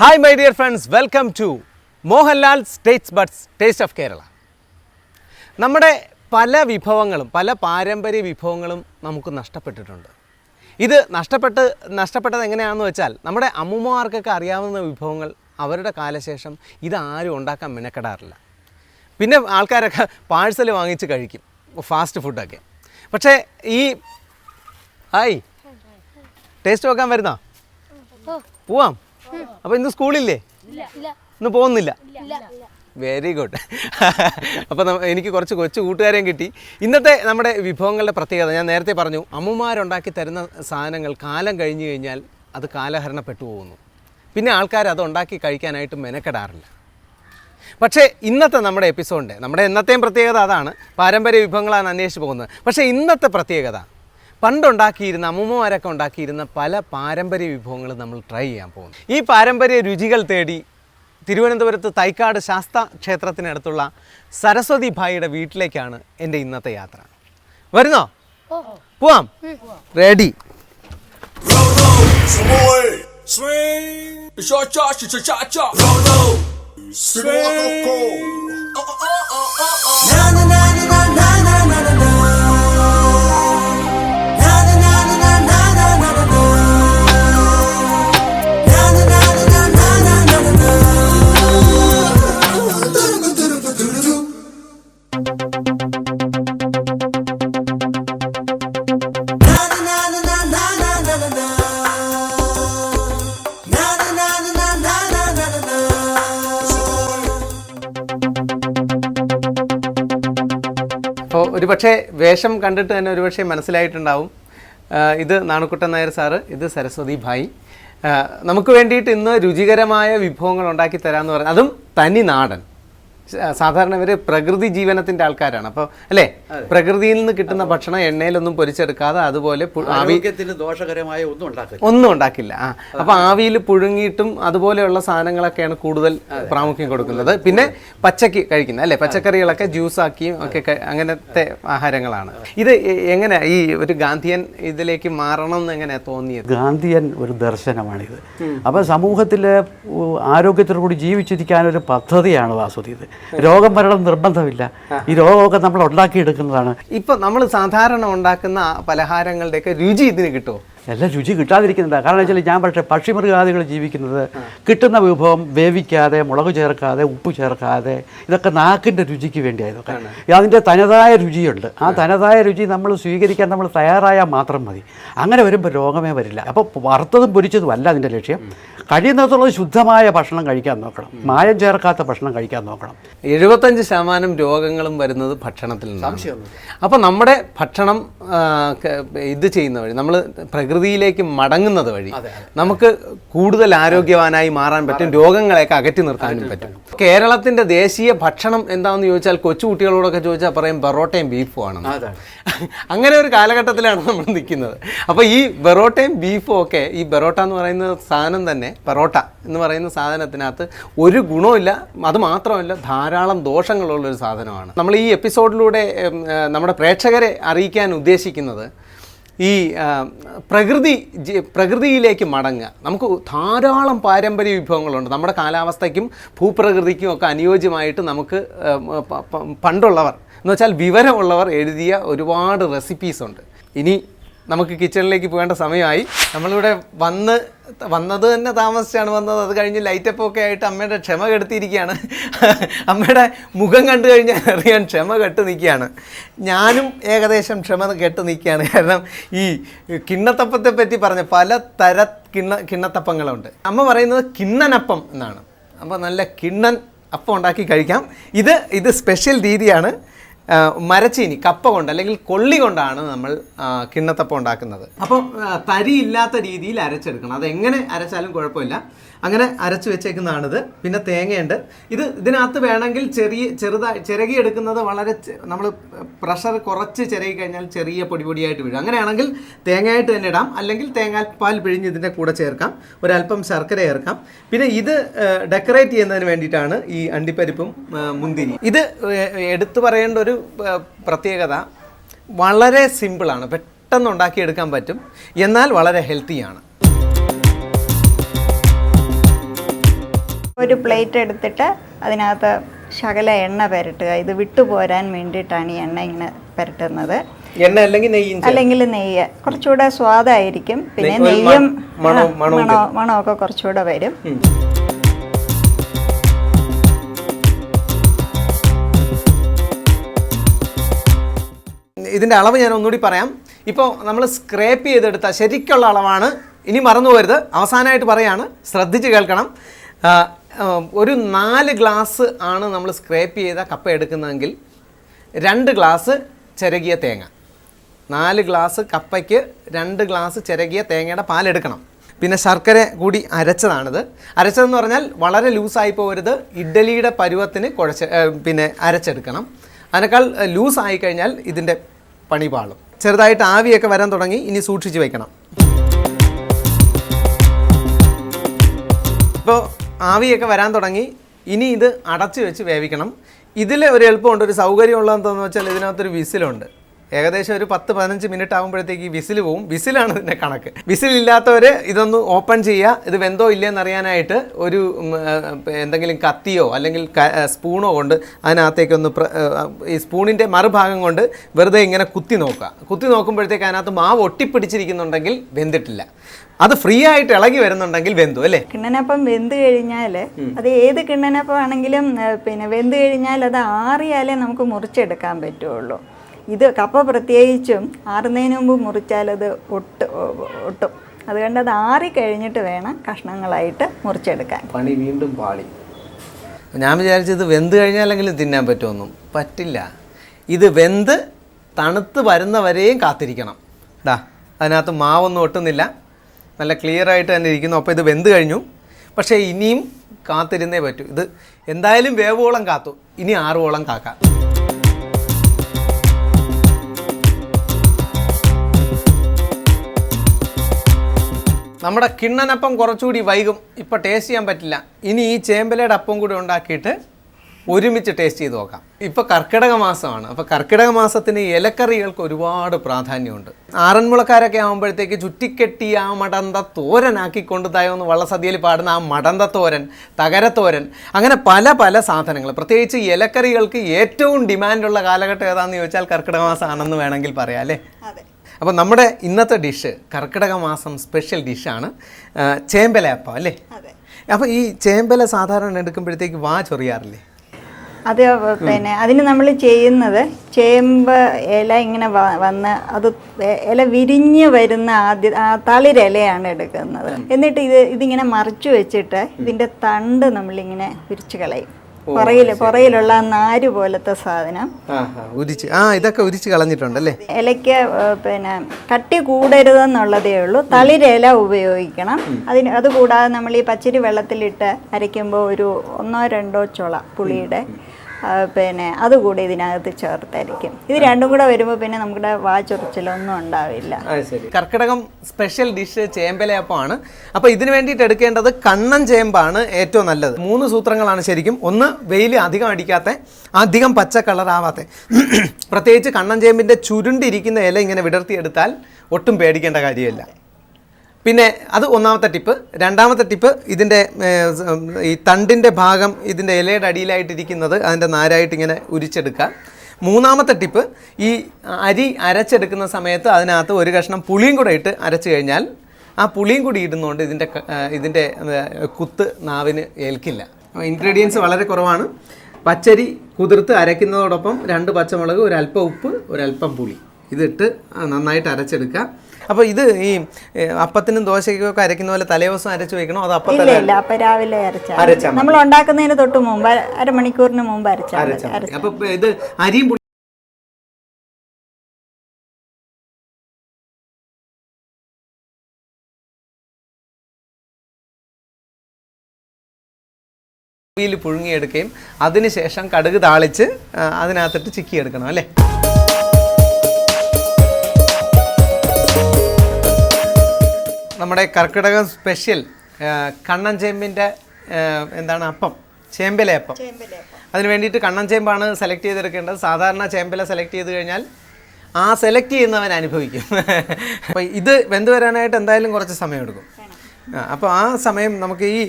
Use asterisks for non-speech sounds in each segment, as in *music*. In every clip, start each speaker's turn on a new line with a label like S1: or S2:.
S1: Hi my dear friends welcome to Mohanlal states butts taste of Kerala നമ്മുടെ പല വിഭവങ്ങളും പല പാരമ്പര്യ വിഭവങ്ങളും നമുക്ക് നഷ്ടപ്പെട്ടിട്ടുണ്ട്. ഇത് നഷ്ടപ്പെട്ട് നഷ്ടപ്പെട്ടത് എങ്ങനെയാണെന്ന് വെച്ചാൽ നമ്മുടെ അമ്മൂമ്മമാർക്കൊക്കെ അറിയാവുന്ന വിഭവങ്ങൾ അവരുടെ കാലശേഷം ഇതാരും ഉണ്ടാക്കാൻ മെനക്കെടാറില്ല. പിന്നെ ആൾക്കാരൊക്കെ പാഴ്സൽ വാങ്ങിച്ച് കഴിക്കും ഫാസ്റ്റ് ഫുഡൊക്കെ പക്ഷേ ഈ ഹായ്. ടേസ്റ്റ് നോക്കാൻ വരുന്നോ? പോവാം. അപ്പോൾ ഇന്ന് സ്കൂളില്ലേ? ഇന്ന് പോകുന്നില്ല? വെരി ഗുഡ് അപ്പോൾ എനിക്ക് കുറച്ച് കൊച്ചു കൂട്ടുകാരെയും കിട്ടി. ഇന്നത്തെ നമ്മുടെ വിഭവങ്ങളുടെ പ്രത്യേകത ഞാൻ നേരത്തെ പറഞ്ഞു. അമ്മമാരുണ്ടാക്കി തരുന്ന സാധനങ്ങൾ കാലം കഴിഞ്ഞു കഴിഞ്ഞാൽ അത് കാലഹരണപ്പെട്ടു പോകുന്നു. പിന്നെ ആൾക്കാർ അത് ഉണ്ടാക്കി കഴിക്കാനായിട്ട് മെനക്കെടാറില്ല. പക്ഷേ ഇന്നത്തെ നമ്മുടെ എപ്പിസോഡിന്റെ നമ്മുടെ എന്നത്തെയും പ്രത്യേകത അതാണ്. പാരമ്പര്യ വിഭവങ്ങളാണ് അന്വേഷിച്ച് പോകുന്നത്. പക്ഷേ ഇന്നത്തെ പ്രത്യേകത പണ്ടുണ്ടാക്കിയിരുന്ന അമ്മൂമ്മമാരൊക്കെ ഉണ്ടാക്കിയിരുന്ന പല പാരമ്പര്യ വിഭവങ്ങളും നമ്മൾ ട്രൈ ചെയ്യാൻ പോകുന്നു. ഈ പാരമ്പര്യ രുചികൾ തേടി തിരുവനന്തപുരത്ത് തൈക്കാട് ശാസ്ത ക്ഷേത്രത്തിനടുത്തുള്ള സരസ്വതി ഭായിയുടെ വീട്ടിലേക്കാണ് എന്റെ ഇന്നത്തെ യാത്ര. വരുന്നോ? പോവാം. റെഡി.
S2: Swing.
S1: ഒരുപക്ഷെ വേഷം കണ്ടിട്ട് തന്നെ ഒരുപക്ഷെ മനസ്സിലായിട്ടുണ്ടാവും. ഇത് നാണുക്കുട്ടൻ നായർ സാറ് ഇത് സരസ്വതി ഭായി. നമുക്ക് വേണ്ടിയിട്ട് ഇന്ന് രുചികരമായ വിഭവങ്ങൾ ഉണ്ടാക്കി തരാമെന്ന് പറഞ്ഞു അതും തനി നാടൻ. സാധാരണ ഇവർ പ്രകൃതി ജീവനത്തിന്റെ ആൾക്കാരാണ്. അപ്പോൾ അല്ലേ? പ്രകൃതിയിൽ നിന്ന് കിട്ടുന്ന ഭക്ഷണം എണ്ണയിലൊന്നും പൊരിച്ചെടുക്കാതെ അതുപോലെ
S3: ദോഷകരമായ ഒന്നും ഉണ്ടാക്കില്ല
S1: ഒന്നും ഉണ്ടാക്കില്ല. ആ. അപ്പോൾ ആവിയിൽ പുഴുങ്ങിയിട്ടും അതുപോലെയുള്ള സാധനങ്ങളൊക്കെയാണ് കൂടുതൽ പ്രാമുഖ്യം കൊടുക്കുന്നത്. പിന്നെ പച്ചക്ക് കഴിക്കുന്നത് അല്ലേ? പച്ചക്കറികളൊക്കെ ജ്യൂസാക്കിയും ഒക്കെ അങ്ങനത്തെ ആഹാരങ്ങളാണ്. ഇത് എങ്ങനെ ഈ ഒരു ഗാന്ധിയൻ ഇതിലേക്ക് മാറണം എന്ന് എങ്ങനെയാ തോന്നിയത്?
S3: ഗാന്ധിയൻ ഒരു ദർശനമാണിത്. അപ്പോൾ സമൂഹത്തിൽ ആരോഗ്യത്തോടു കൂടി ജീവിച്ചിരിക്കാൻ ഒരു പദ്ധതിയാണ് വാസുതി ഇത് രോഗം വരണം നിർബന്ധമില്ല. ഈ രോഗമൊക്കെ നമ്മൾ ഉണ്ടാക്കിയെടുക്കുന്നതാണ്.
S1: ഇപ്പൊ നമ്മൾ സാധാരണ ഉണ്ടാക്കുന്ന പലഹാരങ്ങളുടെയൊക്കെ രുചി ഇതിന് കിട്ടുമോ?
S3: എല്ലാം രുചി കിട്ടാതിരിക്കുന്നില്ല. കാരണം വെച്ചാൽ ഞാൻ പക്ഷേ പക്ഷിമൃഗാദികൾ ജീവിക്കുന്നത് കിട്ടുന്ന വിഭവം വേവിക്കാതെ മുളക് ചേർക്കാതെ ഉപ്പ് ചേർക്കാതെ ഇതൊക്കെ നാക്കിന്റെ രുചിക്ക് വേണ്ടിയായതൊക്കെ. അതിന്റെ തനതായ രുചിയുണ്ട്. ആ തനതായ രുചി നമ്മൾ സ്വീകരിക്കാൻ നമ്മൾ തയ്യാറായാൽ മാത്രം മതി. അങ്ങനെ വരുമ്പോൾ രോഗമേ വരില്ല. അപ്പോൾ വറുത്തതും പൊരിച്ചതും അല്ല അതിന്റെ ലക്ഷ്യം. കഴിയുന്നിടത്തോളം ശുദ്ധമായ ഭക്ഷണം കഴിക്കാൻ നോക്കണം. മായം ചേർക്കാത്ത ഭക്ഷണം കഴിക്കാൻ നോക്കണം.
S1: എഴുപത്തഞ്ച് ശതമാനം രോഗങ്ങളും വരുന്നത് ഭക്ഷണത്തിൽ നിന്നാണ് അപ്പോൾ നമ്മുടെ ഭക്ഷണം ഇത് ചെയ്യുന്ന വഴി നമ്മൾ പ്രകൃതിയിലേക്ക് മടങ്ങുന്നത് വഴി നമുക്ക് കൂടുതൽ ആരോഗ്യവാനായി മാറാൻ പറ്റും രോഗങ്ങളെയൊക്കെ അകറ്റി നിർത്താനും പറ്റും. കേരളത്തിന്റെ ദേശീയ ഭക്ഷണം എന്താണെന്ന് ചോദിച്ചാൽ കൊച്ചു കൊച്ചുകുട്ടികളോടൊക്കെ ചോദിച്ചാൽ പറയും ബറോട്ടയും ബീഫും ആണെന്ന്.
S3: അതാണ്. *laughs*
S1: അങ്ങനെ ഒരു കാലഘട്ടത്തിലാണ് നമ്മൾ നിൽക്കുന്നത്. അപ്പോൾ ഈ ബെറോട്ടയും ബീഫും ഒക്കെ ഈ ബെറോട്ട എന്ന് പറയുന്ന സാധനം തന്നെ പെറോട്ട എന്ന് പറയുന്ന സാധനത്തിനകത്ത് ഒരു ഗുണമില്ല അത് മാത്രമല്ല ധാരാളം ദോഷങ്ങളുള്ള ഒരു സാധനമാണ്. നമ്മൾ ഈ എപ്പിസോഡിലൂടെ നമ്മുടെ പ്രേക്ഷകരെ അറിയിക്കാൻ ഉദ്ദേശിക്കുന്നത് ഈ പ്രകൃതി പ്രകൃതിയിലേക്ക് മടങ്ങുക. നമുക്ക് ധാരാളം പാരമ്പര്യ വിഭവങ്ങളുണ്ട്. നമ്മുടെ കാലാവസ്ഥയ്ക്കും ഭൂപ്രകൃതിക്കും ഒക്കെ അനുയോജ്യമായിട്ട് നമുക്ക് പണ്ടുള്ളവർ എന്ന് വെച്ചാൽ വിവരമുള്ളവർ എഴുതിയ ഒരുപാട് റെസിപ്പീസ് ഉണ്ട്. ഇനി നമുക്ക് കിച്ചണിലേക്ക് പോകേണ്ട സമയമായി. നമ്മളിവിടെ വന്ന് വന്നത് തന്നെ താമസിച്ചാണ് വന്നത്. അത് കഴിഞ്ഞ് ലൈറ്റപ്പ് ഒക്കെ ആയിട്ട് അമ്മയുടെ ക്ഷമ കെടുത്തിയിരിക്കുകയാണ്. അമ്മയുടെ മുഖം കണ്ടു കഴിഞ്ഞാൽ അറിയാൻ ക്ഷമ കെട്ട് നിൽക്കുകയാണ്. ഞാനും ഏകദേശം ക്ഷമ കെട്ട് നിൽക്കുകയാണ്. കാരണം ഈ കിണ്ണത്തപ്പത്തെ പറ്റി പറഞ്ഞ പല തര കിണ്ണ കിണ്ണത്തപ്പങ്ങളുണ്ട്. അമ്മ പറയുന്നത് കിണ്ണനപ്പം എന്നാണ്. അപ്പോൾ നല്ല കിണ്ണൻ അപ്പം ഉണ്ടാക്കി കഴിക്കാം. ഇത് ഇത് സ്പെഷ്യൽ രീതിയാണ്. മരച്ചീനി കപ്പ കൊണ്ട് അല്ലെങ്കിൽ കൊള്ളി കൊണ്ടാണ് നമ്മൾ കിണ്ണത്തപ്പം ഉണ്ടാക്കുന്നത്. അപ്പം ആ, തരി ഇല്ലാത്ത രീതിയിൽ അരച്ചെടുക്കണം. അതെങ്ങനെ അരച്ചാലും കുഴപ്പമില്ല. അങ്ങനെ അരച്ച് വെച്ചേക്കുന്നതാണിത്. പിന്നെ തേങ്ങയുണ്ട്. ഇത് ഇതിനകത്ത് വേണമെങ്കിൽ ചെറിയ ചെറുതായി ചിരകി എടുക്കുന്നത് വളരെ നമ്മൾ പ്രഷർ കുറച്ച് ചിരകി കഴിഞ്ഞാൽ ചെറിയ പൊടി പൊടിയായിട്ട് വീഴും. അങ്ങനെയാണെങ്കിൽ തേങ്ങയായിട്ട് തന്നെ ഇടാം. അല്ലെങ്കിൽ തേങ്ങാപ്പാൽ പിഴിഞ്ഞ് ഇതിന്റെ കൂടെ ചേർക്കാം. ഒരല്പം ശർക്കര ചേർക്കാം. പിന്നെ ഇത് ഡെക്കറേറ്റ് ചെയ്യുന്നതിന് വേണ്ടിയിട്ടാണ് ഈ അണ്ടിപ്പരിപ്പും മുന്തിരി. ഇത് എടുത്തു പറയേണ്ട ഒരു പ്രത്യേകത വളരെ സിമ്പിളാണ്. പെട്ടെന്ന് ഉണ്ടാക്കിയെടുക്കാൻ പറ്റും. എന്നാൽ വളരെ ഹെൽത്തിയാണ്.
S4: ഒരു പ്ലേറ്റ് എടുത്തിട്ട് അതിനകത്ത് ശകല എണ്ണ പുരട്ടുക. ഇത് വിട്ടുപോരാൻ വേണ്ടിയിട്ടാണ് ഈ എണ്ണ ഇങ്ങനെ പുരട്ടുന്നത്.
S1: എണ്ണ അല്ലെങ്കിൽ നെയ്യ്
S4: അല്ലെങ്കിൽ നെയ്യ്. കുറച്ചുകൂടെ സ്വാദായിരിക്കും. പിന്നെ
S1: നെയ്യും
S4: മണോ മണമൊക്കെ കുറച്ചുകൂടെ വരും.
S1: ഇതിന്റെ അളവ് ഞാൻ ഒന്നുകൂടി പറയാം. ഇപ്പോൾ നമ്മൾ സ്ക്രേപ്പ് ചെയ്തെടുത്ത ശരിക്കുള്ള അളവാണ്. ഇനി മറന്നു പോരുത് അവസാനമായിട്ട് പറയാണ്. ശ്രദ്ധിച്ച് കേൾക്കണം. ഒരു നാല് ഗ്ലാസ് ആണ് നമ്മൾ സ്ക്രേപ്പ് ചെയ്ത കപ്പ എടുക്കുന്നതെങ്കിൽ രണ്ട് ഗ്ലാസ് ചിരകിയ തേങ്ങ. നാല് ഗ്ലാസ് കപ്പയ്ക്ക് രണ്ട് ഗ്ലാസ് ചിരകിയ തേങ്ങയുടെ പാലെടുക്കണം പിന്നെ ശർക്കര കൂടി അരച്ചതാണിത്. അരച്ചതെന്ന് പറഞ്ഞാൽ വളരെ ലൂസായി പോകരുത്. ഇഡ്ഡലിയുടെ പരുവത്തിന് കുഴച്ച് പിന്നെ അരച്ചെടുക്കണം. അതിനേക്കാൾ ലൂസായി കഴിഞ്ഞാൽ ഇതിന്റെ പണി പാളും. ചെറുതായിട്ട് ആവിയൊക്കെ വരാൻ തുടങ്ങി ഇനി സൂക്ഷിച്ച് വയ്ക്കണം ഇപ്പോൾ ആവിയൊക്കെ വരാൻ തുടങ്ങി. ഇനി ഇത് അടച്ചു വെച്ച് വേവിക്കണം. ഇതിൽ ഒരു എളുപ്പമുണ്ട്. ഒരു സൗകര്യമുള്ളതെന്ന് വെച്ചാൽ ഇതിനകത്തൊരു വിസിലുണ്ട്. ഏകദേശം ഒരു പത്ത് പതിനഞ്ച് മിനിറ്റ് ആകുമ്പോഴത്തേക്ക് ഈ വിസിൽ പോവും. വിസിലാണ് ഇതിന്റെ കണക്ക്. വിസിലില്ലാത്തവർ ഇതൊന്ന് ഓപ്പൺ ചെയ്യുക ഇത് വെന്തോ ഇല്ലയെന്ന് അറിയാനായിട്ട് ഒരു എന്തെങ്കിലും കത്തിയോ അല്ലെങ്കിൽ സ്പൂണോ കൊണ്ട് അതിനകത്തേക്കൊന്ന് ഈ സ്പൂണിന്റെ മറുഭാഗം കൊണ്ട് വെറുതെ ഇങ്ങനെ കുത്തി നോക്കുക കുത്തി നോക്കുമ്പോഴത്തേക്ക് അതിനകത്ത് മാവ് ഒട്ടിപ്പിടിച്ചിരിക്കുന്നുണ്ടെങ്കിൽ വെന്തിട്ടില്ല. അത് ഫ്രീ ആയിട്ട് ഇളകി വരുന്നുണ്ടെങ്കിൽ വെന്തു അല്ലേ?
S4: കിണ്ണനപ്പം വെന്ത് കഴിഞ്ഞാൽ അത് ഏത് കിണ്ണനപ്പം ആണെങ്കിലും പിന്നെ വെന്ത് കഴിഞ്ഞാൽ അത് ആറിയാലേ നമുക്ക് മുറിച്ചെടുക്കാൻ പറ്റുള്ളൂ. ഇത് കപ്പ പ്രത്യേകിച്ചും ആറുന്നതിന് മുമ്പ് മുറിച്ചാൽ അത് ഒട്ട് ഒട്ടും. അതുകൊണ്ട് അത് ആറി കഴിഞ്ഞിട്ട് വേണം കഷ്ണങ്ങളായിട്ട് മുറിച്ചെടുക്കാൻ.
S1: പണി വീണ്ടും പാളി. ഞാൻ വിചാരിച്ചത് വെന്ത് കഴിഞ്ഞാലെങ്കിലും തിന്നാൻ പറ്റുമെന്നും. പറ്റില്ല. ഇത് വെന്ത് തണുത്ത് വരുന്നവരെയും കാത്തിരിക്കണം. ഡാ അതിനകത്ത് മാവൊന്നും ഒട്ടുന്നില്ല. നല്ല ക്ലിയർ ആയിട്ട് തന്നെ ഇരിക്കുന്നു. അപ്പോൾ ഇത് വെന്ത് കഴിഞ്ഞു. പക്ഷേ ഇനിയും കാത്തിരുന്നേ പറ്റൂ. ഇത് എന്തായാലും വേവോളം കാത്തു. ഇനി ആറുവോളം കാക്കാം. നമ്മുടെ കിണ്ണനപ്പം കുറച്ചുകൂടി വൈകും. ഇപ്പോൾ ടേസ്റ്റ് ചെയ്യാൻ പറ്റില്ല. ഇനി ഈ ചേമ്പലയുടെ അപ്പം കൂടി ഉണ്ടാക്കിയിട്ട് ഒരുമിച്ച് ടേസ്റ്റ് ചെയ്ത് നോക്കാം. ഇപ്പോൾ കർക്കിടക മാസമാണ്. അപ്പോൾ കർക്കിടക മാസത്തിന് ഇലക്കറികൾക്ക് ഒരുപാട് പ്രാധാന്യമുണ്ട്. ആറന്മുളക്കാരൊക്കെ ആകുമ്പോഴത്തേക്ക് ചുറ്റിക്കെട്ടി ആ മടന്ത തോരനാക്കിക്കൊണ്ട് തയോന്ന് വള്ളസദ്യയിൽ പാടുന്ന ആ മടന്ത തോരൻ തകരത്തോരൻ അങ്ങനെ പല പല സാധനങ്ങൾ. പ്രത്യേകിച്ച് ഇലക്കറികൾക്ക് ഏറ്റവും ഡിമാൻഡുള്ള കാലഘട്ടം ഏതാണെന്ന് ചോദിച്ചാൽ കർക്കിടക മാസമാണെന്ന് വേണമെങ്കിൽ പറയാം അല്ലേ? അപ്പോൾ നമ്മുടെ ഇന്നത്തെ ഡിഷ് കർക്കിടക മാസം സ്പെഷ്യൽ ഡിഷാണ് ചേമ്പല അപ്പം അല്ലേ? അപ്പോൾ ഈ ചേമ്പല സാധാരണ എടുക്കുമ്പോഴത്തേക്ക് വാ ചൊറിയാറില്ലേ?
S4: അത് പിന്നെ അതിന് നമ്മൾ ചെയ്യുന്നത് ചേമ്പ് ഇല ഇങ്ങനെ വന്ന് അത് ഇല വിരിഞ്ഞ് വരുന്ന ആദ്യ തളിരിലയാണ് എടുക്കുന്നത്. എന്നിട്ട് ഇത് ഇതിങ്ങനെ മറിച്ചു വെച്ചിട്ട് ഇതിന്റെ തണ്ട് നമ്മളിങ്ങനെ ഉരിച്ചു കളയും. പുറയിൽ പുറയിലുള്ള നാര് പോലത്തെ സാധനം.
S1: ഉരിച്ച് ആ ഇതൊക്കെ ഉരിച്ച് കളഞ്ഞിട്ടുണ്ടല്ലേ?
S4: ഇലയ്ക്ക് പിന്നെ കട്ടി കൂടരുതെന്നുള്ളതേ ഉള്ളൂ. തളിരില ഉപയോഗിക്കണം. അതിന് അതുകൂടാതെ നമ്മൾ ഈ പച്ചരി വെള്ളത്തിലിട്ട് അരയ്ക്കുമ്പോൾ ഒരു ഒന്നോ രണ്ടോ ചുള പുളിയുടെ പിന്നെ അതുകൂടി ഇതിനകത്ത് ചേർത്തായിരിക്കും. ഇത് രണ്ടും കൂടെ വരുമ്പോൾ പിന്നെ നമ്മുടെ വാചൊറിച്ചിലൊന്നും ഉണ്ടാവില്ല.
S1: കർക്കിടകം സ്പെഷ്യൽ ഡിഷ് ചേമ്പലയപ്പമാണ്. അപ്പോൾ ഇതിന് വേണ്ടിയിട്ട് എടുക്കേണ്ടത് കണ്ണൻ ചേമ്പാണ് ഏറ്റവും നല്ലത്. മൂന്ന് സൂത്രങ്ങളാണ് ശരിക്കും. ഒന്ന് വെയിൽ അധികം അടിക്കാത്ത അധികം പച്ച കളറാവാത്ത പ്രത്യേകിച്ച് കണ്ണൻ ചേമ്പിന്റെ ചുരുണ്ടിരിക്കുന്ന ഇല ഇങ്ങനെ വിടർത്തിയെടുത്താൽ ഒട്ടും പേടിക്കേണ്ട കാര്യമില്ല. പിന്നെ അത് ഒന്നാമത്തെ ടിപ്പ്. രണ്ടാമത്തെ ടിപ്പ് ഇതിന്റെ ഈ തണ്ടിന്റെ ഭാഗം ഇതിന്റെ ഇലയുടെ അടിയിലായിട്ടിരിക്കുന്നത് അതിന്റെ നാരായിട്ട് ഇങ്ങനെ ഉരിച്ചെടുക്കുക. മൂന്നാമത്തെ ടിപ്പ് ഈ അരി അരച്ചെടുക്കുന്ന സമയത്ത് അതിനകത്ത് ഒരു കഷ്ണം പുളിയും കൂടെ ഇട്ട് അരച്ച് കഴിഞ്ഞാൽ ആ പുളിയും കൂടി ഇടുന്നതുകൊണ്ട് ഇതിന്റെ ഇതിന്റെ കുത്ത് നാവിന് ഏൽക്കില്ല. ഇൻഗ്രീഡിയൻസ് വളരെ കുറവാണ്. പച്ചരി കുതിർത്ത് അരയ്ക്കുന്നതോടൊപ്പം രണ്ട് പച്ചമുളക് ഒരല്പം ഉപ്പ് ഒരല്പം പുളി. ഇതിട്ട് നന്നായിട്ട് അരച്ചെടുക്കുക. അപ്പോൾ ഇത് ഈ അപ്പത്തിനും ദോശയ്ക്കും ഒക്കെ അരയ്ക്കുന്ന പോലെ തലേദിവസം അരച്ച് വെക്കണോ അത്
S4: ഇല്ല ഇല്ല അപ്പൊ രാവിലെ അരച്ചാൽ
S1: അരച്ചാൽ മതി.
S4: നമ്മൾ ഉണ്ടാക്കുന്നതിന് തൊട്ട് മുമ്പ് അര- അരമണിക്കൂറിന് മുമ്പ് അരച്ചാൽ മതി.
S1: അരച്ചാൽ മതി.
S4: അരച്ചാൽ
S1: അപ്പോൾ ഇത് അരിയും പുളി പുഴുങ്ങിയെടുക്കുകയും അതിനുശേഷം കടുക് താളിച്ച് ആ, ചിക്കി എടുക്കണം അല്ലേ നമ്മുടെ കർക്കിടകം സ്പെഷ്യൽ കണ്ണൻ ചേമ്പിന്റെ എന്താണ് അപ്പം ചേമ്പിലെ അപ്പം. അതിന് വേണ്ടിയിട്ട് കണ്ണൻ ചേമ്പാണ് സെലക്ട് ചെയ്തെടുക്കേണ്ടത്. സാധാരണ ചേമ്പില സെലക്ട് ചെയ്ത് കഴിഞ്ഞാൽ ആ സെലക്ട് ചെയ്യുന്നവൻ അനുഭവിക്കും. *laughs* അപ്പോൾ ഇത് വെന്ത് വരാനായിട്ട് എന്തായാലും കുറച്ച് സമയമെടുക്കും എടുക്കും. അപ്പോൾ ആ സമയം നമുക്ക് ഈ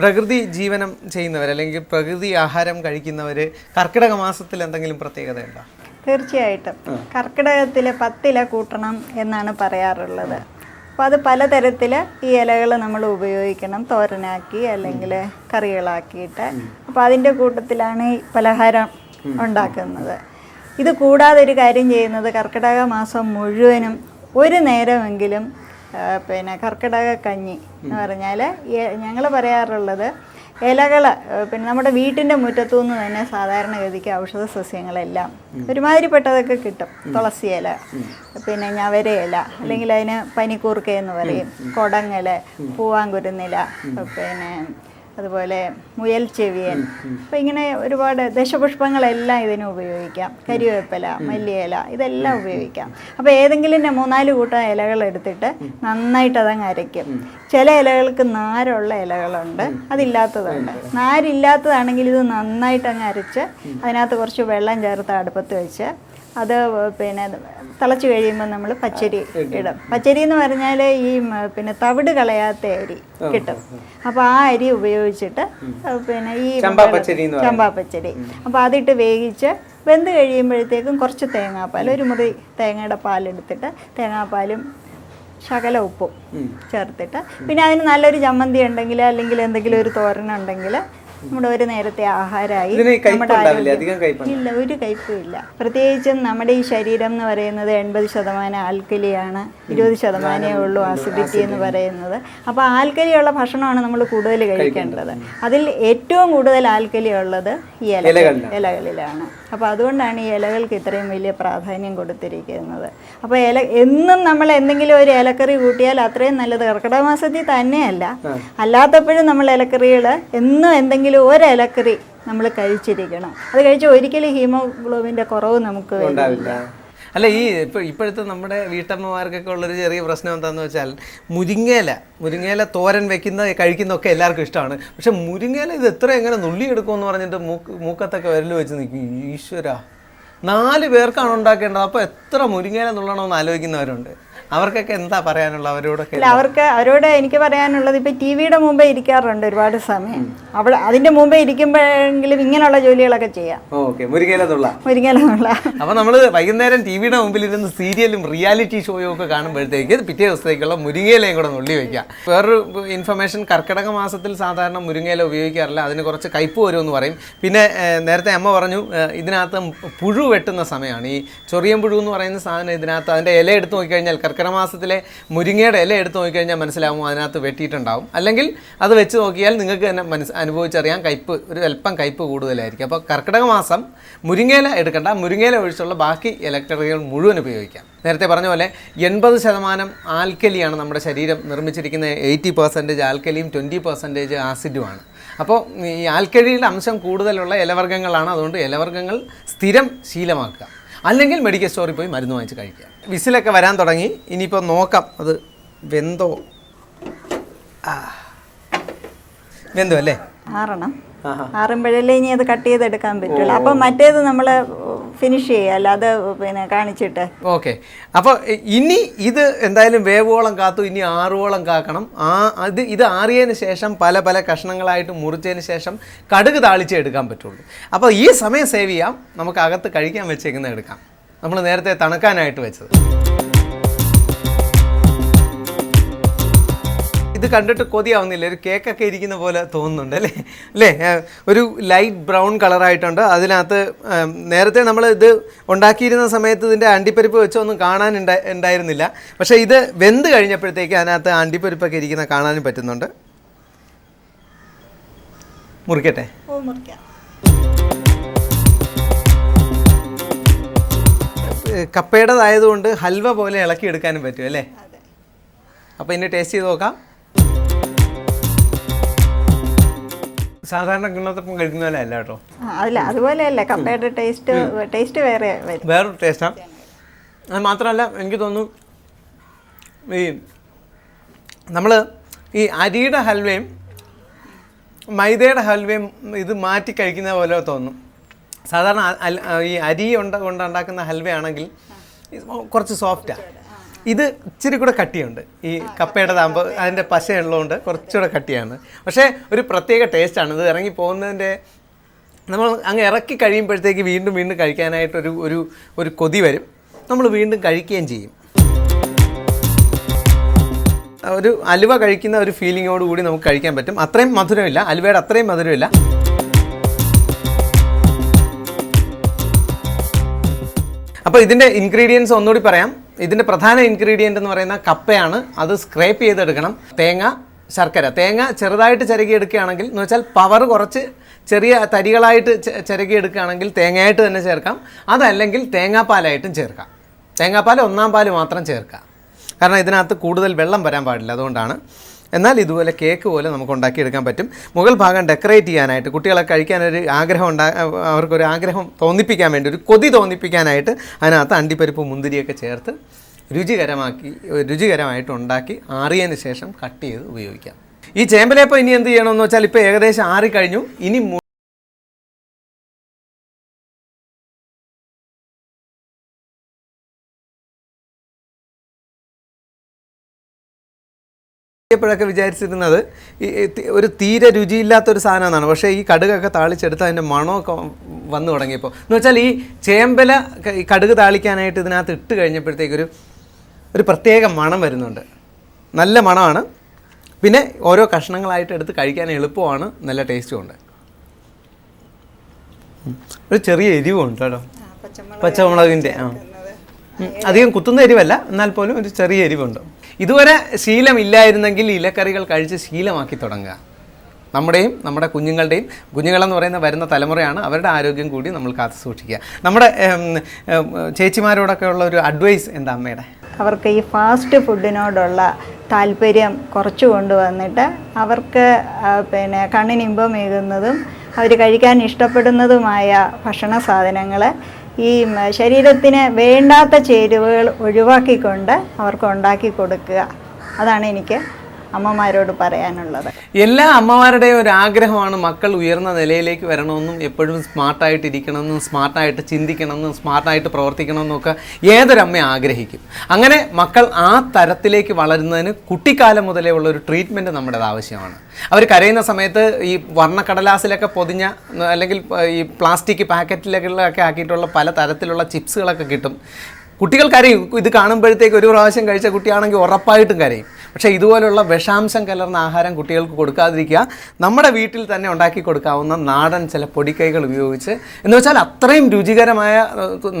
S1: പ്രകൃതി ജീവനം ചെയ്യുന്നവർ അല്ലെങ്കിൽ പ്രകൃതി ആഹാരം കഴിക്കുന്നവർ കർക്കിടക മാസത്തിൽ എന്തെങ്കിലും പ്രത്യേകത ഉണ്ടോ?
S4: തീർച്ചയായിട്ടും. കർക്കിടകത്തിൽ പത്തില കൂട്ടണം എന്നാണ് പറയാറുള്ളത്. അപ്പോൾ അത് പലതരത്തിൽ ഈ ഇലകൾ നമ്മൾ ഉപയോഗിക്കണം. തോരനാക്കി അല്ലെങ്കിൽ കറികളാക്കിയിട്ട്. അപ്പോൾ അതിന്റെ കൂട്ടത്തിലാണ് ഈ പലഹാരം ഉണ്ടാക്കുന്നത്. ഇത് കൂടാതെ ഒരു കാര്യം ചെയ്യുന്നത് കർക്കിടക മാസം മുഴുവനും ഒരു നേരമെങ്കിലും പിന്നെ കർക്കിടക കഞ്ഞി എന്ന് പറഞ്ഞാൽ ഞങ്ങൾ പറയാറുള്ളത് ഇലകൾ പിന്നെ നമ്മുടെ വീട്ടിന്റെ മുറ്റത്തു നിന്ന് തന്നെ സാധാരണഗതിക്ക് ഔഷധ സസ്യങ്ങളെല്ലാം ഒരുമാതിരിപ്പെട്ടതൊക്കെ കിട്ടും. തുളസി ഇല പിന്നെ ഞവര ഇല അല്ലെങ്കിൽ അതിന് പനിക്കൂർക്ക എന്ന് പറയും. കൊടങ്ങൽ പൂവാങ്കുരുന്നില പിന്നെ അതുപോലെ മുയൽ ചെവിയൻ. അപ്പം ഇങ്ങനെ ഒരുപാട് ദശപുഷ്പങ്ങളെല്ലാം ഇതിന് ഉപയോഗിക്കാം. കരിവേപ്പില മല്ലിയില ഇതെല്ലാം ഉപയോഗിക്കാം. അപ്പോൾ ഏതെങ്കിലും മൂന്നാൽ കൂട്ടം ഇലകൾ എടുത്തിട്ട് നന്നായിട്ട് അതങ്ങ് അരയ്ക്കും. ചില ഇലകൾക്ക് നാരുള്ള ഇലകളുണ്ട്. അതില്ലാത്തതുണ്ട്. നാരില്ലാത്തതാണെങ്കിൽ ഇത് നന്നായിട്ട് അങ്ങ് അരച്ച് അതിനകത്ത് കുറച്ച് വെള്ളം ചേർത്ത് അടുപ്പത്ത് വെച്ച് അത് പിന്നെ തിളച്ച് കഴിയുമ്പോൾ നമ്മൾ പച്ചരി ഇടും. പച്ചരി എന്ന് പറഞ്ഞാൽ ഈ പിന്നെ തവിട് കളയാത്ത അരി കിട്ടും. അപ്പോൾ ആ അരി ഉപയോഗിച്ചിട്ട് പിന്നെ ഈ
S1: ചമ്പാ പച്ചരി
S4: അപ്പോൾ അതിട്ട് വേവിച്ച് വെന്ത് കഴിയുമ്പോഴത്തേക്കും കുറച്ച് തേങ്ങാപ്പാൽ ഒരു മുറി തേങ്ങയുടെ പാലെടുത്തിട്ട് തേങ്ങാപ്പാലും ശകല ഉപ്പും ചേർത്തിട്ട് പിന്നെ അതിന് നല്ലൊരു ചമ്മന്തി ഉണ്ടെങ്കിൽ അല്ലെങ്കിൽ എന്തെങ്കിലും ഒരു തോരനുണ്ടെങ്കിൽ നമ്മുടെ ഒരു നേരത്തെ ആഹാരമായി? ഇല്ല ഒരു കയ്പും ഇല്ല. പ്രത്യേകിച്ചും നമ്മുടെ ഈ ശരീരം എന്ന് പറയുന്നത് എൺപത് ശതമാനം ആൽക്കലിയാണ്. ഇരുപത് ശതമാനമേ ഉള്ളൂ ആസിഡിറ്റി എന്ന് പറയുന്നത്. അപ്പോൾ ആൽക്കലിയുള്ള ഭക്ഷണമാണ് നമ്മൾ കൂടുതൽ കഴിക്കേണ്ടത്. അതിൽ ഏറ്റവും കൂടുതൽ ആൽക്കലി ഉള്ളത് ഈ ഇല.
S1: ഇലകളിലാണ്.
S4: ഇലകളിലാണ്. അപ്പോൾ അതുകൊണ്ടാണ് ഈ ഇലകൾക്ക് ഇത്രയും വലിയ പ്രാധാന്യം കൊടുത്തിരിക്കുന്നത്. അപ്പോൾ ഇല എന്നും നമ്മൾ എന്തെങ്കിലും ഒരു ഇലക്കറി കൂട്ടിയാൽ അത്രയും നല്ലത്. കർക്കിടക മാസത്തിൽ തന്നെയല്ല. അല്ലാത്തപ്പോഴും നമ്മൾ ഇലക്കറികൾ എന്നും എന്തെങ്കിലും ഒരു ഇലക്കറി നമ്മൾ കഴിച്ചിരിക്കണം. അത് കഴിച്ച് ഒരിക്കലും ഹീമോഗ്ലോബിന്റെ കുറവ് നമുക്ക്
S1: ഉണ്ടാവില്ല. അല്ല ഈ ഇപ്പോൾ ഇപ്പോഴത്തെ നമ്മുടെ വീട്ടമ്മമാർക്കൊക്കെ ഉള്ളൊരു ചെറിയ പ്രശ്നം എന്താണെന്ന് വെച്ചാൽ മുരിങ്ങയില മുരിങ്ങയില തോരൻ വെക്കുന്ന കഴിക്കുന്നതൊക്കെ എല്ലാവർക്കും ഇഷ്ടമാണ്. പക്ഷെ മുരിങ്ങയില ഇത് എത്ര എങ്ങനെ നുള്ളി എടുക്കുമെന്ന് പറഞ്ഞിട്ട് മൂക്ക് മൂക്കത്തൊക്കെ വിരൽ വെച്ച് നിൽക്കും. ഈശ്വര. നാല് പേർക്കാണ് ഉണ്ടാക്കേണ്ടത്. അപ്പോൾ എത്ര മുരിങ്ങയില നുള്ളണമെന്ന് ആലോചിക്കുന്നവരുണ്ട്. അവർക്കൊക്കെ എന്താ പറയാനുള്ള അവരോടൊക്കെ
S4: അല്ല അവർക്ക് അവരോട് എനിക്ക് പറയാനുള്ളത് ഇപ്പം ടി വിയുടെ മുമ്പേ ഇരിക്കാറുണ്ട് ഒരുപാട് സമയം. അവിടെ അതിന്റെ മുമ്പേ ഇരിക്കുമ്പോഴെങ്കിലും ഇങ്ങനെയുള്ള ജോലികളൊക്കെ ചെയ്യാം.
S1: ഓക്കെ മുരിങ്ങയില നുള്ള അപ്പം നമ്മൾ വൈകുന്നേരം ടി വിയുടെ മുമ്പിലിരുന്ന് സീരിയലും റിയാലിറ്റി ഷോയും ഒക്കെ കാണുമ്പോഴത്തേക്ക് പിറ്റേ ദിവസത്തേക്കുള്ള മുരിങ്ങയിലയും കൂടെ നുള്ളി വയ്ക്കുക വേറൊരു ഇൻഫർമേഷൻ കർക്കിടക മാസത്തിൽ സാധാരണ മുരിങ്ങയില ഉപയോഗിക്കാറില്ല. അതിന് കുറച്ച് കയ്പ് വരുമെന്ന് പറയും. പിന്നെ നേരത്തെ അമ്മ പറഞ്ഞു ഇതിനകത്ത് പുഴു വെട്ടുന്ന സമയമാണ്. ഈ ചൊറിയൻ പുഴു എന്ന് പറയുന്ന സാധനം ഇതിനകത്ത് അതിന്റെ ഇല എടുത്ത് നോക്കിക്കഴിഞ്ഞാൽ കർക്കിടക മാസത്തിലെ മുരിങ്ങയുടെ ഇല എടുത്ത് നോക്കിക്കഴിഞ്ഞാൽ മനസ്സിലാവും അതിനകത്ത് വെട്ടിയിട്ടുണ്ടാവും. അല്ലെങ്കിൽ അത് വെച്ച് നോക്കിയാൽ നിങ്ങൾക്ക് തന്നെ മനസ്സ് അനുഭവിച്ചറിയാൻ കയ്പ് ഒരു അല്പം കയ്പ് കൂടുതലായിരിക്കും. അപ്പോൾ കർക്കിടക മാസം മുരിങ്ങയില എടുക്കേണ്ട. മുരിങ്ങയില ഒഴിച്ചുള്ള ബാക്കി ഇലക്ട്രിക്കുകൾ മുഴുവൻ ഉപയോഗിക്കാം. നേരത്തെ പറഞ്ഞ പോലെ എൺപത് ശതമാനം ആൽക്കലിയാണ് നമ്മുടെ ശരീരം നിർമ്മിച്ചിരിക്കുന്ന എയ്റ്റി പെർസെന്റേജ് ആൽക്കലിയും ട്വന്റി പെർസെന്റേജ് ആസിഡുമാണ്. അപ്പോൾ ഈ ആൽക്കലിയുടെ അംശം കൂടുതലുള്ള ഇലവർഗങ്ങളാണ്. അതുകൊണ്ട് ഇലവർഗങ്ങൾ സ്ഥിരം ശീലമാക്കുക. അല്ലെങ്കിൽ മെഡിക്കൽ സ്റ്റോറിൽ പോയി മരുന്ന് വാങ്ങിച്ച് കഴിക്കുക. വിസിലൊക്കെ വരാൻ തുടങ്ങി. ഇനിയിപ്പോൾ നോക്കാം. അത് വെന്തോ. ആ. വെന്തോ അല്ലേ?
S4: ആറണം ആറുമ്പോഴല്ലേ ഇനി അത് കട്ട് ചെയ്തെടുക്കാൻ പറ്റുള്ളൂ. അപ്പൊ മറ്റേത് നമ്മൾ ഫിനിഷ് ചെയ്യല്ല അത് പിന്നെ കാണിച്ചിട്ട്.
S1: ഓക്കെ. അപ്പോൾ ഇനി ഇത് എന്തായാലും വേവോളം കാത്തു ഇനി ആറുവോളം കാക്കണം. ആ അത് ഇത് ആറിയതിന് ശേഷം പല പല കഷ്ണങ്ങളായിട്ട് മുറിച്ചതിന് ശേഷം കടുക് താളിച്ച് എടുക്കാൻ പറ്റുള്ളൂ. അപ്പോൾ ഈ സമയം സേവ് ചെയ്യാം. നമുക്ക് അകത്ത് കഴിക്കാൻ വെച്ചേക്കുന്ന എടുക്കാം. നമ്മൾ നേരത്തെ തണുക്കാനായിട്ട് വെച്ചത്. ഇത് കണ്ടിട്ട് കൊതിയാവുന്നില്ല. ഒരു കേക്കൊക്കെ ഇരിക്കുന്ന പോലെ തോന്നുന്നുണ്ട് അല്ലേ? അല്ലേ? ഒരു ലൈറ്റ് ബ്രൗൺ കളറായിട്ടുണ്ട് അതിനകത്ത് നേരത്തെ നമ്മൾ ഇത് ഉണ്ടാക്കിയിരുന്ന സമയത്ത് ഇതിന്റെ അണ്ടിപ്പരിപ്പ് വെച്ചൊന്നും കാണാൻ ഉണ്ടാ- ഉണ്ടായിരുന്നില്ല പക്ഷേ ഇത് വെന്ത് കഴിഞ്ഞപ്പോഴത്തേക്ക് അതിനകത്ത് അണ്ടിപ്പരിപ്പൊക്കെ ഇരിക്കുന്ന കാണാനും പറ്റുന്നുണ്ട്. മുറിക്കട്ടെ. കപ്പയുടേതായതുകൊണ്ട് ഹൽവ പോലെ ഇളക്കി എടുക്കാനും പറ്റും അല്ലേ? അപ്പോൾ ഇനി ടേസ്റ്റ് ചെയ്ത് നോക്കാം. സാധാരണ കിണ്ണത്തപ്പം കഴിക്കുന്ന പോലെ അല്ല കേട്ടോ.
S4: അല്ല അതുപോലെയല്ല കപ്പയുടെ ടേസ്റ്റ് ടേസ്റ്റ് വേറെ വരും.
S1: വേറൊരു ടേസ്റ്റാണ് അത് മാത്രമല്ല എനിക്ക് തോന്നുന്നു ഈ നമ്മൾ ഈ അരിയുടെ ഹൽവയും മൈദയുടെ ഹൽവയും ഇത് മാറ്റി കഴിക്കുന്ന പോലെ തോന്നും. സാധാരണ ഈ അരി ഉണ്ട കൊണ്ടുണ്ടാക്കുന്ന ഹൽവയാണെങ്കിൽ കുറച്ച് സോഫ്റ്റാണ് ഇത് ഇച്ചിരി കൂടെ കട്ടിയുണ്ട്. ഈ കപ്പയുടെ താമ്പ് അതിന്റെ പശ ഉള്ളതുകൊണ്ട് കുറച്ചുകൂടെ കട്ടിയാണ്. പക്ഷേ ഒരു പ്രത്യേക ടേസ്റ്റാണ്. ഇത് ഇറങ്ങി പോകുന്നതിന്റെ നമ്മൾ അങ്ങ് ഇറക്കി കഴിയുമ്പോഴത്തേക്ക് വീണ്ടും വീണ്ടും കഴിക്കാനായിട്ടൊരു ഒരു ഒരു കൊതി വരും. നമ്മൾ വീണ്ടും കഴിക്കുകയും ചെയ്യും. ഒരു അലുവ കഴിക്കുന്ന ഒരു ഫീലിങ്ങോട് കൂടി നമുക്ക് കഴിക്കാൻ പറ്റും. അത്രയും മധുരമില്ല. അലുവയുടെ അത്രയും മധുരമില്ല. അപ്പോൾ ഇതിന്റെ ഇൻഗ്രീഡിയൻസ് ഒന്നുകൂടി പറയാം. ഇതിന്റെ പ്രധാന ഇൻഗ്രീഡിയന്റ് എന്ന് പറയുന്ന കപ്പയാണ്. അത് സ്ക്രേപ്പ് ചെയ്തെടുക്കണം. തേങ്ങ ശർക്കര. തേങ്ങ ചെറുതായിട്ട് ചിരകിയെടുക്കുകയാണെങ്കിൽ എന്ന് വെച്ചാൽ പവർ കുറച്ച് ചെറിയ തരികളായിട്ട് ചിരകിയെടുക്കുകയാണെങ്കിൽ തേങ്ങയായിട്ട് തന്നെ ചേർക്കാം. അതല്ലെങ്കിൽ തേങ്ങാപ്പാലായിട്ടും ചേർക്കാം. തേങ്ങാപ്പാൽ ഒന്നാം പാൽ മാത്രം ചേർക്കാം. കാരണം ഇതിനകത്ത് കൂടുതൽ വെള്ളം വരാൻ പാടില്ല. അതുകൊണ്ടാണ് എന്നാൽ ഇതുപോലെ കേക്ക് പോലെ നമുക്ക് ഉണ്ടാക്കിയെടുക്കാൻ പറ്റും. മുഗൾ ഭാഗം ഡെക്കറേറ്റ് ചെയ്യാനായിട്ട് കുട്ടികളെ കഴിക്കാനൊരു ആഗ്രഹം ഉണ്ടാ അവർക്കൊരു ആഗ്രഹം തോന്നിപ്പിക്കാൻ വേണ്ടി ഒരു കൊതി തോന്നിപ്പിക്കാനായിട്ട് അതിനകത്ത് അണ്ടിപ്പരിപ്പ് മുന്തിരിയൊക്കെ ചേർത്ത് രുചികരമാക്കി രുചികരമായിട്ട് ഉണ്ടാക്കി ആറിയതിന് ശേഷം കട്ട് ചെയ്ത് ഉപയോഗിക്കാം. ഈ ചേമ്പലേപ്പം ഇനി എന്ത് ചെയ്യണമെന്ന് വെച്ചാൽ ഇപ്പോൾ ഏകദേശം ആറിക്കഴിഞ്ഞു. ഇനി എപ്പോഴൊക്കെ വിചാരിച്ചിരുന്നത് ഈ ഒരു തീരെ രുചിയില്ലാത്തൊരു സാധനമാണ്. പക്ഷേ ഈ കടുകൊക്കെ താളിച്ചെടുത്ത് അതിന്റെ മണമൊക്കെ വന്നു തുടങ്ങിയപ്പോൾ. എന്ന് വെച്ചാൽ ഈ ചേമ്പല ഈ കടുക് താളിക്കാനായിട്ട് ഇതിനകത്ത് ഇട്ട് കഴിഞ്ഞപ്പോഴത്തേക്കൊരു ഒരു പ്രത്യേക മണം വരുന്നുണ്ട്. നല്ല മണമാണ്. പിന്നെ ഓരോ കഷ്ണങ്ങളായിട്ട് എടുത്ത് കഴിക്കാൻ എളുപ്പമാണ്. നല്ല ടേസ്റ്റും ഉണ്ട്. ഒരു ചെറിയ എരിവുണ്ട് കേട്ടോ. പച്ചമുളകിന്റെ ആ. അധികം കുത്തുന്ന എരിവല്ല. എന്നാൽ പോലും ഒരു ചെറിയ എരിവുണ്ട്. ഇതുവരെ ശീലമില്ലായിരുന്നെങ്കിൽ ഇലക്കറികൾ കഴിച്ച് ശീലമാക്കി തുടങ്ങുക. നമ്മുടെയും നമ്മുടെ കുഞ്ഞുങ്ങളുടെയും കുഞ്ഞുങ്ങളെന്ന് പറയുന്ന വരുന്ന തലമുറയാണ് അവരുടെ ആരോഗ്യം കൂടി നമ്മൾ കാത്തു സൂക്ഷിക്കുക. നമ്മുടെ ചേച്ചിമാരോടൊക്കെ ഉള്ള ഒരു അഡ്വൈസ് എന്താ അമ്മയുടെ?
S4: അവർക്ക് ഈ ഫാസ്റ്റ് ഫുഡിനോടുള്ള താല്പര്യം കുറച്ചു കൊണ്ടുവന്നിട്ട് അവർക്ക് പിന്നെ കണ്ണിന് ഇമ്പമേകുന്നതും അവർ കഴിക്കാൻ ഇഷ്ടപ്പെടുന്നതുമായ ഭക്ഷണ സാധനങ്ങൾ ഈ ശരീരത്തിന് വേണ്ടാത്ത ചേരുവകൾ ഒഴിവാക്കിക്കൊണ്ട് അവർക്ക് ഉണ്ടാക്കി കൊടുക്കുക. അതാണ് എനിക്ക് അമ്മമാരോട് പറയാനുള്ളത്.
S1: എല്ലാ അമ്മമാരുടെയും ഒരു ആഗ്രഹമാണ് മക്കൾ ഉയർന്ന നിലയിലേക്ക് വരണമെന്നും എപ്പോഴും സ്മാർട്ടായിട്ട് ഇരിക്കണമെന്നും സ്മാർട്ടായിട്ട് ചിന്തിക്കണമെന്നും സ്മാർട്ടായിട്ട് പ്രവർത്തിക്കണമെന്നും ഒക്കെ ഏതൊരമ്മ ആഗ്രഹിക്കും. അങ്ങനെ മക്കൾ ആ തരത്തിലേക്ക് വളരുന്നതിന് കുട്ടിക്കാലം മുതലേ ഉള്ള ഒരു ട്രീറ്റ്മെന്റ് നമ്മുടേത് ആവശ്യമാണ്. അവർ കരയുന്ന സമയത്ത് ഈ വർണക്കടലാസിലൊക്കെ പൊതിഞ്ഞ അല്ലെങ്കിൽ ഈ പ്ലാസ്റ്റിക് പാക്കറ്റിലൊക്കെ ആക്കിയിട്ടുള്ള പല തരത്തിലുള്ള ചിപ്സുകളൊക്കെ കിട്ടും. കുട്ടികൾ കരയും ഇത് കാണുമ്പോഴത്തേക്ക് ഒരു പ്രാവശ്യം കഴിച്ച കുട്ടിയാണെങ്കിൽ ഉറപ്പായിട്ടും കരയും. പക്ഷേ ഇതുപോലുള്ള വിഷാംശം കലർന്ന ആഹാരം കുട്ടികൾക്ക് കൊടുക്കാതിരിക്കുക നമ്മുടെ വീട്ടിൽ തന്നെ ഉണ്ടാക്കി കൊടുക്കാവുന്ന നാടൻ ചില പൊടിക്കൈകൾ ഉപയോഗിച്ച് എന്ന് വെച്ചാൽ അത്രയും രുചികരമായ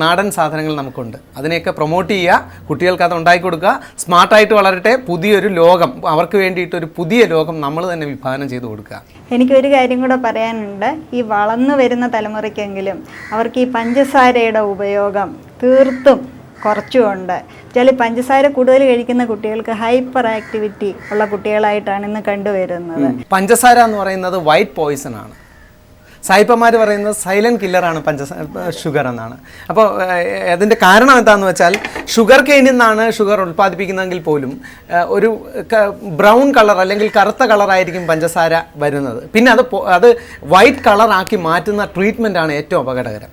S1: നാടൻ സാധനങ്ങൾ നമുക്കുണ്ട്. അതിനെയൊക്കെ പ്രൊമോട്ട് ചെയ്യുക കുട്ടികൾക്ക് അത് ഉണ്ടാക്കി കൊടുക്കുക സ്മാർട്ടായിട്ട് വളരട്ടെ പുതിയൊരു ലോകം അവർക്ക് വേണ്ടിയിട്ട് ഒരു പുതിയ ലോകം നമ്മൾ തന്നെ വിഭാവനം ചെയ്ത് കൊടുക്കുക.
S4: എനിക്കൊരു കാര്യം കൂടെ പറയാനുണ്ട്. ഈ വളർന്നു വരുന്ന തലമുറയ്ക്കെങ്കിലും അവർക്ക് ഈ പഞ്ചസാരയുടെ ഉപയോഗം തീർത്തും കുറച്ചുകൊണ്ട് ചില പഞ്ചസാര കൂടുതൽ കഴിക്കുന്ന കുട്ടികൾക്ക് ഹൈപ്പർ ആക്ടിവിറ്റി ഉള്ള കുട്ടികളായിട്ടാണ് ഇന്ന് കണ്ടുവരുന്നത്.
S1: പഞ്ചസാര എന്ന് പറയുന്നത് വൈറ്റ് പോയിസൺ ആണ്. സായിപ്പന്മാർ പറയുന്നത് സൈലന്റ് കില്ലറാണ് പഞ്ചസാര ഷുഗർ എന്നാണ്. അപ്പോൾ അതിന്റെ കാരണം എന്താണെന്ന് വെച്ചാൽ ഷുഗർ കെയിനിൽ നിന്നാണ് ഷുഗർ ഉൽപ്പാദിപ്പിക്കുന്നതെങ്കിൽ പോലും ഒരു ബ്രൗൺ കളർ അല്ലെങ്കിൽ കറുത്ത കളറായിരിക്കും പഞ്ചസാര വരുന്നത്. പിന്നെ അത് അത് വൈറ്റ് കളറാക്കി മാറ്റുന്ന ട്രീറ്റ്മെന്റാണ് ഏറ്റവും അപകടകരം.